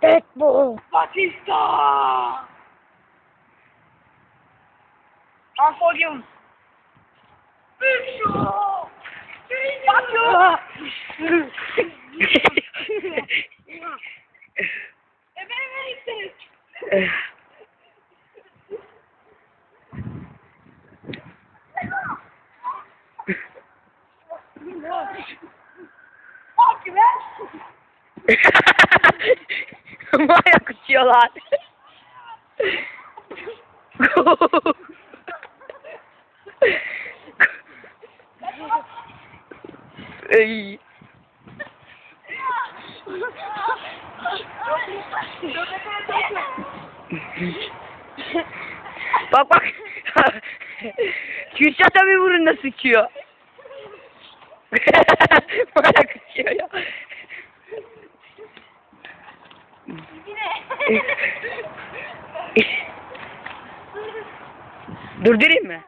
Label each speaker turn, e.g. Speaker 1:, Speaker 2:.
Speaker 1: Tek bu.
Speaker 2: Batista! Transformium. Big Show! Batıyor! e beni verirsiniz. Bak be!
Speaker 1: Maya kusuyorlar. Ey. bak bak. Kürşat abi burunda sıçıyor. Maya kusuyor ya. Durdurayım mı?